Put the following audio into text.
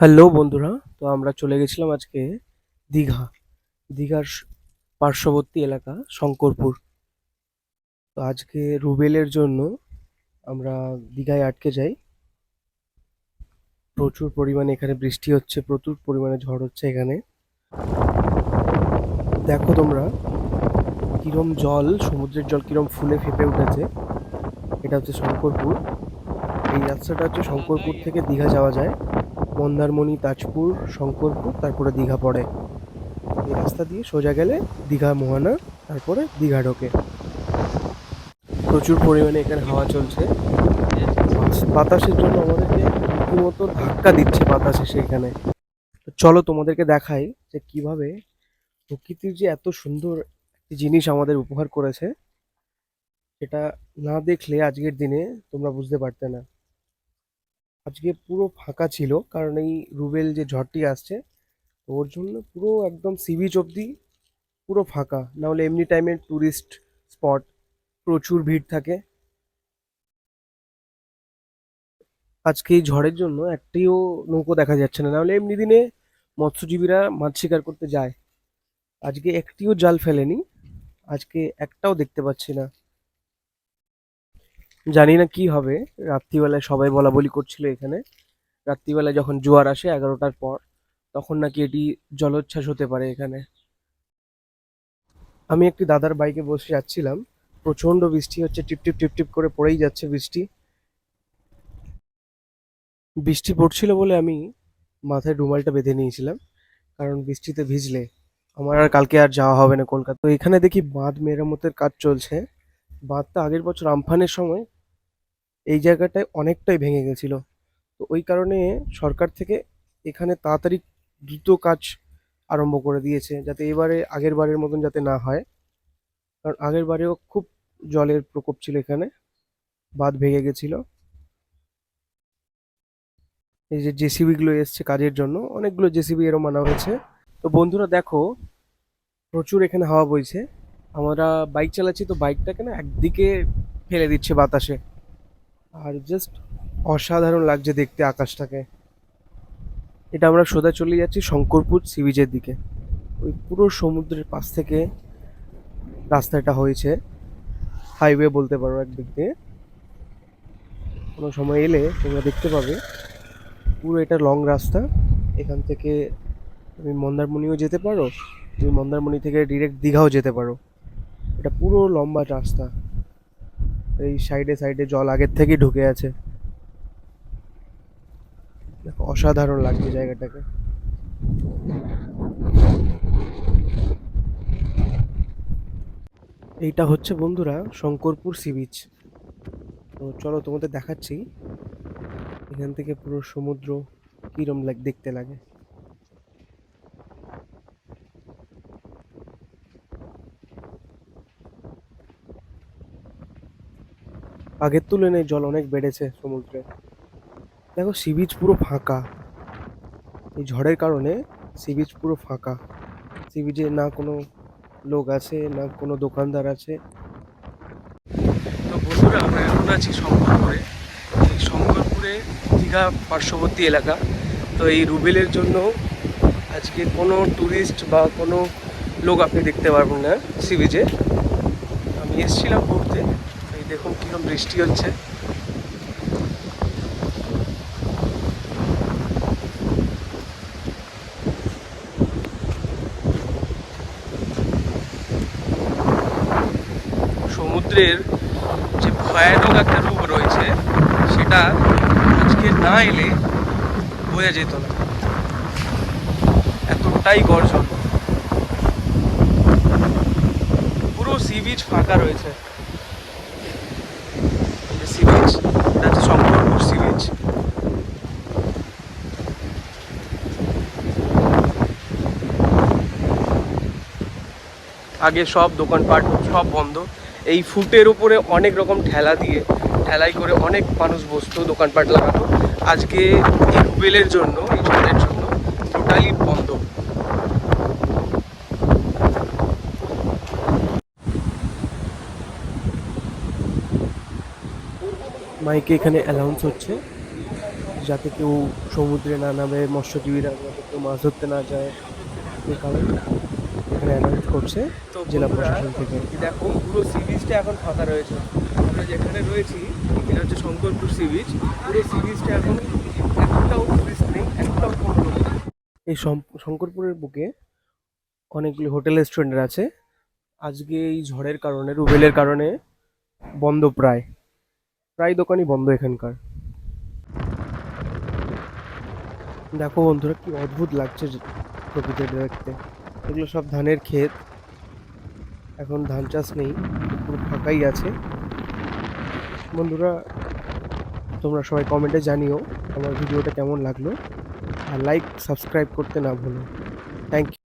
Hello বন্ধুরা, তো আমরা চলে গেছিলাম আজকে দীঘা, দীঘার পার্শ্ববর্তী এলাকা শঙ্করপুর। তো আজকে রুবেলের জন্য আমরা দীঘায় আটকে যাই। প্রচুর পরিমাণে এখানে বৃষ্টি হচ্ছে, প্রচুর পরিমাণে ঝড় হচ্ছে এখানে। দেখো তোমরা, কিরম জল, সমুদ্রের জল কিরম ফুলে ফেপে উঠেছে। এটা হচ্ছে শঙ্করপুর। এই রাস্তাটা হচ্ছে শঙ্করপুর থেকে দীঘা যাওয়া যায়। মন্দারমণি তাজপুর, শঙ্করপুর, তারপরে দীঘা পড়ে। এই রাস্তা দিয়ে সোজা গেলে দীঘা, মোহনা, তারপরে দীঘা ঢোকে। প্রচুর পরিমাণে এখানে হাওয়া চলছে। বাতাসের জন্য আমাদেরকে রীতিমতো ধাক্কা দিচ্ছে বাতাসে এসে এখানে। চলো তোমাদেরকে দেখাই যে কীভাবে প্রকৃতির যে এত সুন্দর একটি জিনিস আমাদের উপহার করেছে, সেটা না দেখলে আজকের দিনে তোমরা বুঝতে পারতে না। আজকে পুরো ফাঁকা ছিল, কারণ এই রুবেল যে ঝড়টি আসছে ওর জন্য পুরো একদম সি বিচ অবধি পুরো ফাঁকা। না হলে এমনি টাইমে ট্যুরিস্ট স্পট প্রচুর ভিড় থাকে। আজকে এই ঝড়ের জন্য একটিও নৌকো দেখা যাচ্ছে না নাহলে এমনি দিনে মৎস্যজীবীরা মাছ শিকার করতে যায়। আজকে একটিও জাল ফেলেনি, আজকে একটাও দেখতে পাচ্ছি না। জানি না কি হবে। রাত্রিবেলায় সবাই বলা বলি করছিল এখানে। রাত্রিবেলায় যখন জোয়ার আসে এগারোটার পর, তখন নাকি এটি জলোচ্ছ্বাস হতে পারে এখানে। আমি একটি দাদার বাইকে বসে যাচ্ছিলাম। প্রচণ্ড বৃষ্টি হচ্ছে, টিপ টিপ টিপ টিপ করে পড়েই যাচ্ছে বৃষ্টি। বৃষ্টি পড়ছিল বলে আমি মাথায় রুমালটা বেঁধে নিয়েছিলাম, কারণ বৃষ্টিতে ভিজলে আমার আর কালকে আর যাওয়া হবে না কলকাতা। তো এখানে দেখি বাঁধ মেরামতের কাজ চলছে। বাঁধটা আগের বছর আমফানের সময় এই জায়গাটায় অনেকটাই ভেঙে গেছিল। তো ওই কারণে সরকার থেকে এখানে তাড়াতাড়ি দ্রুত কাজ আরম্ভ করে দিয়েছে, যাতে এবারে আগের বারের মতন যাতে না হয়। কারণ আগের বারেও খুব জলের প্রকোপ ছিল এখানে, বাঁধ ভেঙে গেছিল। এই যে জেসিবিগুলো এসছে কাজের জন্য, অনেকগুলো জেসিবি এরম আনা হয়েছে। তো বন্ধুরা দেখো, প্রচুর এখানে হাওয়া বইছে। আমরা বাইক চালাচ্ছি তো বাইকটাকে না একদিকে ফেলে দিচ্ছে বাতাসে। আর জাস্ট অসাধারণ লাগছে দেখতে আকাশটাকে। এটা আমরা সোজা চলে যাচ্ছি শঙ্করপুর সি বিচের দিকে। ওই পুরো সমুদ্রের পাশ থেকে রাস্তাটা হয়েছে। হাইওয়ে বলতে পারো একদিক দিয়ে। কোনো সময় এলে তোমরা দেখতে পাবে। পুরো এটা লং রাস্তা। এখান থেকে তুমি মন্দারমণিও যেতে পারো। তুমি মন্দারমণি থেকে ডিরেক্ট দীঘাও যেতে পারো। এটা পুরো লম্বা রাস্তা। এই সাইডে সাইডে জল আগের থেকেই ঢুকে আছে। দেখো, অসাধারণ লাগছে জায়গাটাকে। এইটা হচ্ছে বন্ধুরা শঙ্করপুর সি বিচ তো চলো তোমাদের দেখাচ্ছি। এখান থেকে পুরো সমুদ্র কিরম দেখতে লাগে। আগের তুলনায় জল অনেক বেড়েছে সমুদ্রে। দেখো সি বিচ পুরো ফাঁকা। এই ঝড়ের কারণে সি বিচ পুরো ফাঁকা। সি বিচে না কোনো লোক আছে, না কোনো দোকানদার আছে। তো বন্ধুরা, আমরা এখন আছি শঙ্করপুরে। শঙ্করপুরে দীঘা পার্শ্ববর্তী এলাকা। তো এই রুবেলের জন্য আজকে কোনো ট্যুরিস্ট বা কোনো লোক আপনি দেখতে পারবেন না সি বিচে আমি এসেছিলাম ঘুরতে। দেখুন কীরকম বৃষ্টি হচ্ছে। সমুদ্রের যে ভয়ানক একটা রূপ রয়েছে, সেটা আজকে না এলে বোঝা যেত না। এতটাই গর্জন। পুরো সি বিচ ফাঁকা রয়েছে। সি বিচ এটা হচ্ছে শঙ্করপুর সিরিজ আগে সব দোকানপাট সব বন্ধ। এই ফুটের উপরে অনেক রকম ঠেলা দিয়ে, ঠেলাই করে অনেক মানুষ বসতো দোকানপাট লাগাতো। আজকে এই রুবেলের জন্য, এই ঝড়ের জন্য টোটালি বন্ধ মাইকে এখানে অ্যানাউন্স হচ্ছে যাতে কেউ সমুদ্রে না নামে মৎস্যজীবীরা যাতে কেউ মাছ ধরতে না যায় এই কারণে এখানে অ্যানাউন্স করছে জেলা প্রশাসন থেকে। দেখো পুরো সি বিচটা এখন ফাঁকা রয়েছে। আমরা যেখানে রয়েছি এটা হচ্ছে শঙ্করপুর সি বিচ পুরো সি বিচটা এখন একটাও টুরিস্ট নেই একটাও। এই শঙ্করপুরের বুকে অনেকগুলি হোটেল রেস্টুরেন্ট আছে। আজকে এই ঝড়ের কারণে রুবেলের কারণে বন্ধ প্রায়। প্রায় দোকানই বন্ধ এখানকার। দেখো বন্ধুরা, কি অদ্ভুত লাগছে প্রকৃতিটা দেখতে। এগুলো সব ধানের ক্ষেত। এখন ধান চাষ নেই পুরো ফাঁকাই আছে। বন্ধুরা, তোমরা সবাই কমেন্টে জানিও আমার ভিডিওটা কেমন লাগল। আর লাইক সাবস্ক্রাইব করতে না ভুলো। Thank you